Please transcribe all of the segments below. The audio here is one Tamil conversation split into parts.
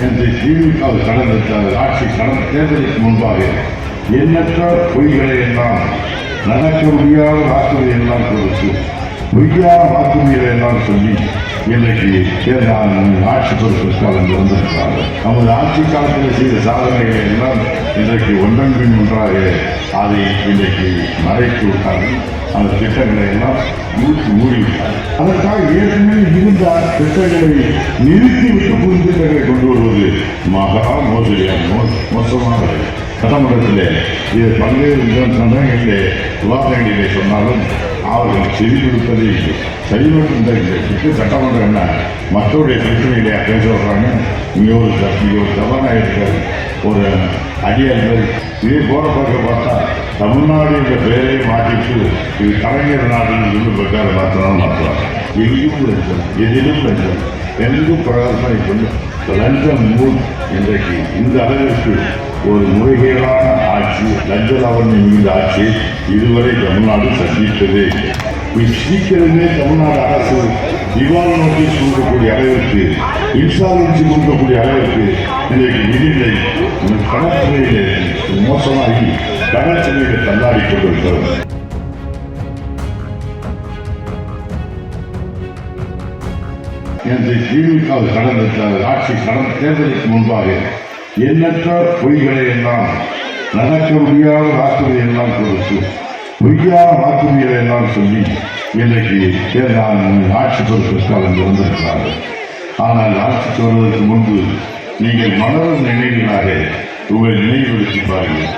என்று திமுக கடந்த ஆட்சி கடந்த தேர்தலுக்கு முன்பாக எண்ணற்ற பொய்களை எல்லாம் நடக்க முடியாத வாக்குறுதி எல்லாம் கொடுத்து பொய்யான வாக்குறுதிகளை எல்லாம் சொல்லி இன்றைக்கு தேர்தல் ஆட்சி பொறுப்பிற்காக வந்திருக்கிறார்கள். நமது ஆட்சி காலத்தில் செய்த சாதனைகளை எல்லாம் இன்றைக்கு ஒன்றன் பின் ஒன்றாக அதை இன்றைக்கு மறைத்து விட்டார்கள். அந்த திட்டங்களை எல்லாம் மூச்சு மூடிவிட்டார் அதற்காக ஏற்கனவே இருந்த திட்டங்களை நிறுத்திவிட்டு புது திட்டங்களை கொண்டு வருவது மகா மோசடியான மோ- சட்டமன்றத்திலே இது பல்வேறு சந்தேகங்களிலே விவாதங்களிலே சொன்னாலும் அவர்கள் செவி கொடுப்பதே இல்லை. சட்டமன்றம் என்ன? மக்களுடைய பிரச்சனைகளை பேச வர்றாங்க. இங்கே ஒரு இங்கே ஒரு சபாநாயகர் ஒரு அடியார்கள். இதே போற பார்க்க பார்த்தா தமிழ்நாடு என்ற பெயரை மாற்றிட்டு இது கலைஞர் நாடுன்னு சொல்லி பிரச்சாரம் மாற்றணும் மாற்றலாம் எங்கேயும் லஞ்சம் எதிலும் பிரச்சனை எனக்கும் பிரகாசமாக கொண்டு லஞ்சம் மூல் இன்றைக்கு இந்த அளவிற்கு ஒரு முறைகேடான ஆட்சி லஞ்ச லாவண்யம் மிகுந்த ஆட்சி இதுவரை தமிழ்நாடு சந்தித்ததே சீக்கிரமே தமிழ்நாடு அரசு திவால் நோட்டீஸ் கொடுக்கக்கூடிய அளவிற்கு இன்சால்வன்சி கொடுக்கக்கூடிய அளவிற்கு இன்றைக்கு நிதிநிலை கடற்கரையிலே மோசமாகி கடற்கரையிலே தள்ளாடி கொண்டிருக்கிறது. என்று திமுக கடந்த ஆட்சி கடந்த தேர்தலுக்கு முன்பாக எண்ணற்ற பொய்களை எல்லாம் நடக்க முடியாத வாக்குறுதி எல்லாம் கொடுத்து பொய்யான வாக்குறுதிகளை எல்லாம் சொல்லி இன்றைக்கு தேர்தல் ஆட்சி பொறுப்பிற்காக வந்திருக்கிறார்கள் ஆனால் ஆட்சிக்கு வருவதற்கு முன்பு நீங்கள் மலரும் நினைவினாக உங்களை நினைவுபடுத்தி பாருங்கள்.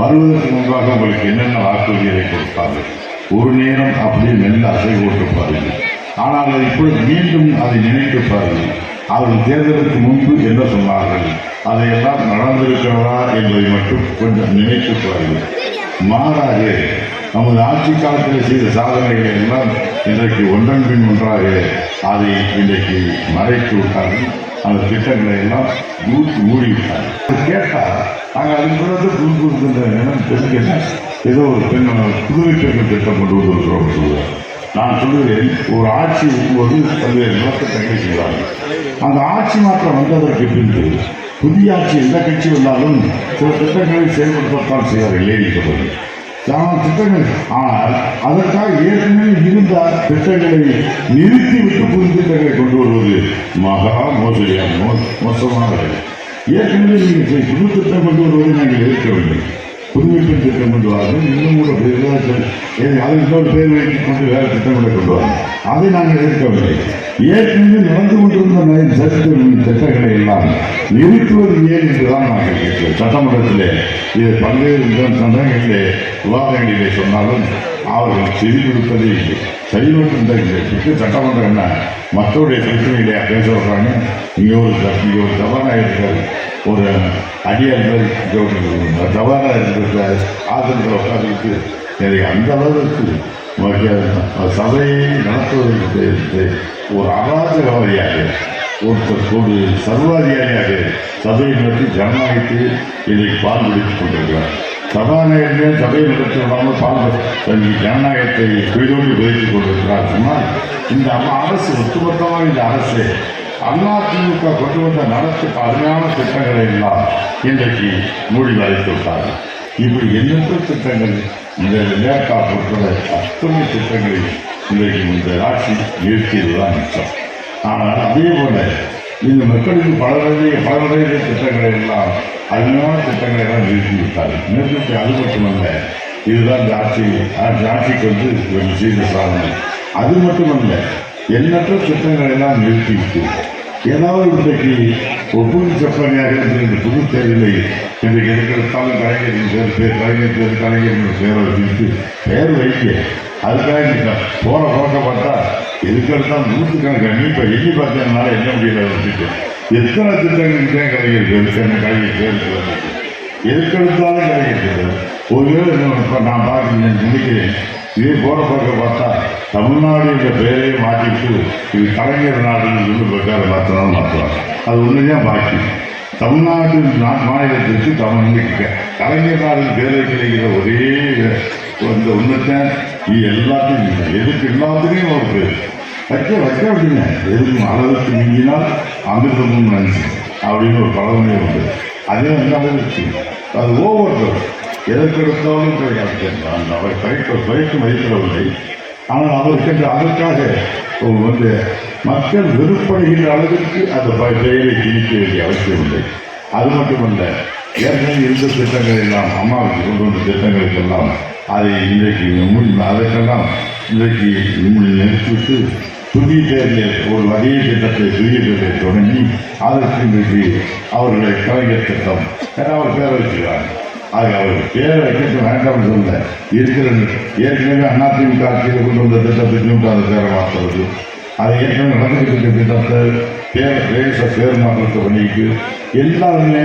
வருவதற்கு முன்பாக உங்களுக்கு என்னென்ன வாக்குறுதிகளை கொடுத்தார்கள் ஒரு நேரம் அப்படியே மெல்ல அசை போட்டு பாருங்கள். ஆனால் அதை இப்பொழுது மீண்டும் அதை நினைத்து பாருங்கள். அவர்கள் தேர்தலுக்கு முன்பு என்ன சொன்னார்கள்? அதையெல்லாம் நடந்திருக்கிறதா என்பதை மட்டும் கொஞ்சம் நினைத்து பாருங்கள். மாறாக நமது ஆட்சி காலத்தில் செய்த சாதனைகள் எல்லாம் இன்றைக்கு ஒன்றன் பின் ஒன்றாக அதை இன்றைக்கு மறைத்து விட்டார்கள். அந்த திட்டங்களை எல்லாம் மூச்சு மூடி விட்டார்கள். கேட்டால் நாங்கள் அதுக்கு பிறகு புது புது இடம் ஏதோ ஒரு பெண் புதுவை பெண்கள் திட்டம் கொண்டு வந்திருக்கிறோம் சொல்லுவார் நான் சொல்லுவேன் ஒரு ஆட்சி வரும்போது பல்வேறு நலத்திட்டங்களை செய்கிறார்கள். அந்த ஆட்சி மாற்றம் வந்ததற்கு பின்பு புதிய ஆட்சி எந்த கட்சி வந்தாலும் சில திட்டங்களை செயல்படுத்தத்தான் செய்வார்கள் லேடி ஆனால் திட்டங்கள் ஆனால் அதற்காக ஏற்கனவே இருந்த திட்டங்களை நிறுத்திவிட்டு புது திட்டங்களை கொண்டு வருவது மகா மோசடியான மோ மோசமானது ஏற்கனவே நீங்கள் புது திட்டம் கொண்டு வருவதை நாங்கள் எதிர்க்கவில்லை புதுமைப்பு திட்டம் கொண்டு வாருங்கள் இன்னும் கூட பெரிதாக அது இன்னொரு பேர் வைத்துக் கொண்டு வேறு திட்டங்களை கொண்டு வாருங்கள் அதை நாங்கள் எதிர்க்கவில்லை. ஏற்கனவே நடந்து கொண்டிருந்த நிறைய சட்ட திட்டங்களை எல்லாம் நிறுத்துவது ஏன் என்றுதான் நாங்கள் கேட்கிறோம். சட்டமன்றத்திலே இது பல்வேறு விதம் சந்தேகங்களிலே விவாதங்களிலே சொன்னாலும் அவர்கள் செய்தி கொடுப்பதே இல்லை சரிவட்டு சட்டமன்றம் என்ன? மக்களுடைய பிரச்சனைகளை பேச வர்றாங்க. இங்கே ஒரு இங்கே ஒரு சபாநாயகர் ஒரு அடியார்கள் சபாநாயகர் ஆசிரியர்கள் உட்கார்ந்துட்டு எனக்கு அந்த அளவுக்கு மற்ற சபையை நடத்துவதற்கு ஒரு அராஜகவாதியாக ஒருத்தர் ஒரு சர்வாதிகாரியாக சபையை நடத்தி ஜனநாயகத்தில் இதை பால் பிடித்துக் கொண்டிருக்கிறார். சபாநாயகர்களே சபையை நடத்தி விடாமல் பால் தன் ஜனநாயகத்தை குயிலோடு விதைத்துக் கொண்டிருக்கிறார். சொன்னால் இந்த அரசு ஒட்டுமொத்தமாக இந்த அரசு அதிமுக கொண்டு வந்த நடத்து அருமையான திட்டங்களை எல்லாம் இன்றைக்கு மூடி மறைத்து விட்டார்கள். இப்படி எண்ணற்ற திட்டங்கள் இந்த லேட்டா பொறுத்தவரை அத்தனை திட்டங்களை இன்றைக்கு இந்த ஆட்சி நிறுத்தியதுதான் மிச்சம். ஆனால் அதே போல இந்த மக்களுக்கு பல வகையில பல பலரடைய திட்டங்களை எல்லாம் அருமையான திட்டங்களை எல்லாம் நிறுத்தி விட்டார்கள். நிறுத்தி அது மட்டுமல்ல இதுதான் இந்த ஆட்சி ஆட்சிக்கு வந்து ஒரு செய்த சாதனை. அது மட்டுமல்ல எண்ணற்ற திட்டங்களை எல்லாம் நிறுத்திவிட்டு ஏதாவது இன்றைக்கு ஒப்புக்கு சப்பனியாக இருந்த புது தேர்தலை இன்றைக்கு இருக்கிறதாலும் கலைஞரின் பேர் பேர் கலைஞர் பேர் கலைஞரின் பேரை வச்சுட்டு பெயர் வைக்க அதுக்காக போன போக்க பார்த்தா எதுக்கெடுத்தாலும் நூற்றுக்கணக்கான நீ இப்போ எண்ணி பார்த்ததுனால என்ன முடியல வச்சுட்டு. எத்தனை திட்டங்களுக்கு கலைஞர் பேர் என்ன கலைஞர் பேர் வந்துட்டு எதுக்கெடுத்தாலும் கிடைக்கிறது ஒருவேளை நான் பார்க்க நினைக்கிறேன். இதே போற பார்க்க பார்த்தா தமிழ்நாடு என்ற பெயரையே மாற்றிட்டு இது கலைஞர் நாடுன்னு சொல்லி பிரச்சார மாற்றணும் மாற்றுவாங்க அது ஒன்றுதான் பாக்கி தமிழ்நாட்டு நா- மாநிலத்திற்கு தமிழ் கலைஞர் நாடு பேரை கிடைக்கிற ஒரே அந்த ஒன்றுத்தான் இது எல்லாத்தையும் எதுக்கு எல்லாத்துலேயும் ஒரு பேர் வைக்க வைக்க அப்படிங்க எதுக்கு அளவுக்கு மிஞ்சினால் அமிர்தமும் நினைச்சு அப்படின்னு ஒரு பழமொழி உண்டு அதே வந்து அளவுக்கு அது ஓவர் எதற்கெடுத்தாலும் கிடையாது என்றான் அவரை குறைக்க குறைக்க மதிப்பிடவில்லை ஆனால் அவருக்கு அதற்காக வந்து மக்கள் வெறுப்படுகின்ற அளவிற்கு அந்த ப- பெயரை திணிக்க வேண்டிய அவசியம் இல்லை. அது மட்டுமல்ல ஏற்கனவே இருந்த திட்டங்கள் எல்லாம் அம்மாவுக்கு கொண்டு வந்த திட்டங்களுக்கெல்லாம் அதை இன்றைக்கு முன் அதற்கெல்லாம் இன்றைக்கு நிறுத்திவிட்டு புதிய தேர்தலில் ஒரு வகையை திட்டத்தை புதிய தேர்தலை தொடங்கி அதற்கு இன்றைக்கு அவர்களை கலைஞர் திட்டம் என அவர் பேர் வச்சுக்கிறார் ஆக அவர் பேரை வைக்கிறது வேண்டாம்னு சொல்ல இருக்கிற ஏற்கனவே அதிமுக ஆட்சியில் கொண்டு வந்த திட்டத்தை திமுக பேரை மாற்றுறது அது ஏற்கனவே நடந்துகிட்டு இருக்க திட்டத்தை பேர் பேச பேர் மாற்றத்தை பண்ணிட்டு எல்லாருமே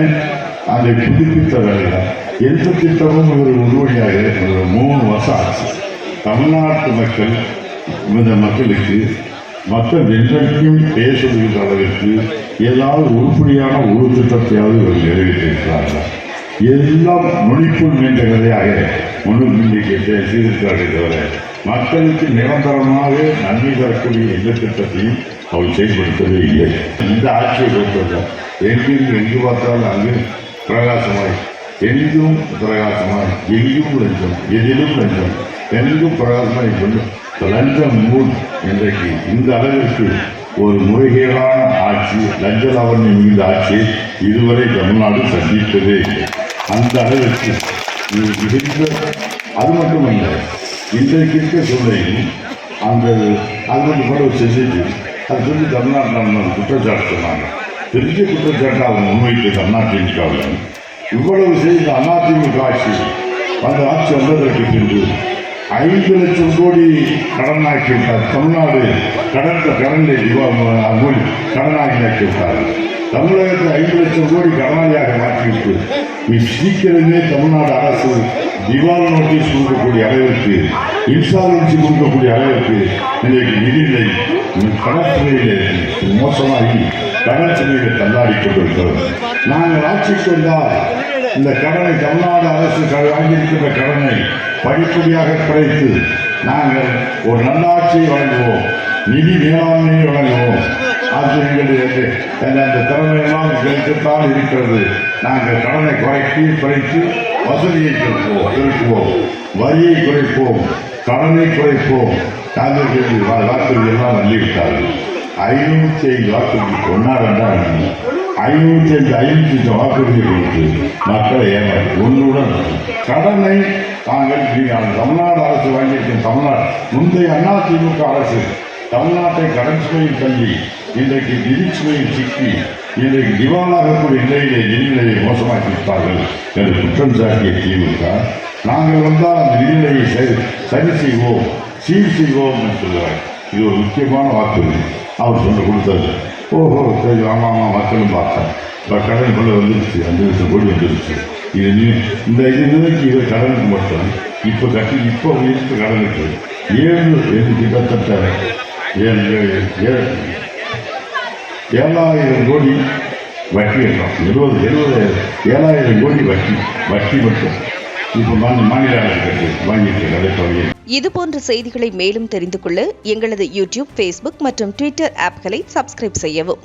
அதை புதுப்பித்த வேலையில் எந்த திட்டமும் ஒரு உருவடியாக ஒரு மூணு வருஷம் ஆச்சு. தமிழ்நாட்டு மக்கள் இந்த மக்களுக்கு மக்கள் என்றைக்கும் பேசுகின்ற அளவிற்கு ஏதாவது உருப்படியான ஒரு திட்டத்தையாவது இவர் நிறைவேற்றிருக்கிறார்கள் எல்லாம் நுழிப்பு நீண்ட கதையாக முன்னுக்கு செய்திருக்கிறார்கள் தவிர மக்களுக்கு நிரந்தரமாக நன்மை தரக்கூடிய எந்த திட்டத்தையும் அவர் செயல்படுத்தவே இல்லை. இந்த ஆட்சியை பொறுத்தவரை எங்கெங்கு எங்கு பார்த்தாலும் அங்கு பிரகாசமாய் எங்கும் பிரகாசமாய் எங்கும் லஞ்சம் எதிலும் லஞ்சம் எங்கும் பிரகாசமாய் கொண்டு லஞ்சம் மூல் இன்றைக்கு இந்த அளவிற்கு ஒரு முறைகேடான ஆட்சி லஞ்ச லாவண்யம் மிகுந்த ஆட்சியை இதுவரை தமிழ்நாடு சந்தித்ததே இல்லை. அந்த அளவிற்கு மிகுந்த அது மட்டுமல்ல இன்றைக்கு இருக்க சூழ்நிலையில் அந்த அது மட்டும் கூட செஞ்சுட்டு அது சொல்லி தமிழ்நாட்டில் நம்ம குற்றச்சாட்டு சொன்னாங்க பெரிய குற்றச்சாட்டு அவங்க முன்வைத்து அதிமுகவில் இவ்வளவு செய்த அதிமுக ஆட்சி அந்த ஆட்சி வந்ததற்கு பின்பு ஐந்து லட்சம் கோடி கடனாக்கி விட்டார் தமிழ்நாடு கடந்த கடனை மூடி கடனாகி ஆக்கி விட்டார்கள் தமிழகத்தை ஐந்து லட்சம் கோடி கடனாளியாக மாற்றிவிட்டு சீக்கிரமே தமிழ்நாடு அரசு திவால் நோட்டீஸ் கொடுக்கக்கூடிய அளவிற்கு இன்சால்வன்சி கொடுக்கக்கூடிய அளவிற்கு இன்றைக்கு நிதிநிலை கடற்கரையிலே மோசமாகி கடன் தள்ளாடி கொண்டிருக்கிறது. நாங்கள் ஆட்சிக்கு வந்தால் இந்த கடனை தமிழ்நாடு அரசு வாங்கியிருக்கின்ற கடனை படிப்படியாக குறைத்து நாங்கள் ஒரு நல்லாட்சியை வழங்குவோம் நிதி மேலாண்மையை வழங்குவோம். அது எங்களுடைய அந்த அந்த திறமையெல்லாம் எங்களுக்குத்தான் இருக்கிறது. நாங்கள் கடனை குறைக்கி குறைத்து வசதியை பெருக்குவோம் பெருக்குவோம். வரியை குறைப்போம் கடனை குறைப்போம். காங்கிரஸ் வாக்குறுதி எல்லாம் வள்ளிவிட்டார்கள் ஐநூற்றி ஐந்து வாக்குறுதி ஒன்றா வேண்டாம் ஐநூற்றி ஐந்து ஐநூற்றி ஐந்து வாக்குறுதி கொடுத்து மக்களை ஏமாற்றி ஒன்றுடன் கடனை தாங்கள் நீங்கள் தமிழ்நாடு அரசு வாங்கியிருக்கும் தமிழ்நாடு முந்தைய அதிமுக அரசு தமிழ்நாட்டை கடன் சுமையில் தள்ளி இன்றைக்கு நிதி சுமையில் சிக்கி இன்றைக்கு திவாலாகக்கூடிய நிலையிலே நிதிநிலையை மோசமாக்கி விட்டார்கள் என்று குற்றம் சாட்டிய திமுக நாங்கள் வந்தால் அந்த நிதிநிலையை சரி- சரி செய்வோம் சீர் செய்வோம் என்று சொல்கிறார். இது ஒரு முக்கியமான வாக்குறுதி அவர் சொன்ன கொடுத்தது ஓஹோ சரி ஆமாம் ஆமாம் மக்களும் பார்த்தேன் இப்போ கடன் கொள்ள வந்துருச்சு அஞ்சு லட்சம் கோடி வந்துருச்சு. இது நீ இந்த இது நிலைக்கு இது கடனுக்கு மட்டும். இப்போ கட்டி இப்போ இருக்க கடனுக்கு ஏழு கிட்டத்தட்ட ஏழாயிரம் கோடி வட்டி இருக்கும் எழுபது எழுபது ஏழாயிரம் கோடி வட்டி வட்டி மட்டும். இப்போ மாநில இதுபோன்ற செய்திகளை மேலும் தெரிந்து கொள்ள எங்களது யூடியூப் ஃபேஸ்புக் மற்றும் ட்விட்டர் ஆப்களை சப்ஸ்கிரைப் செய்யவும்.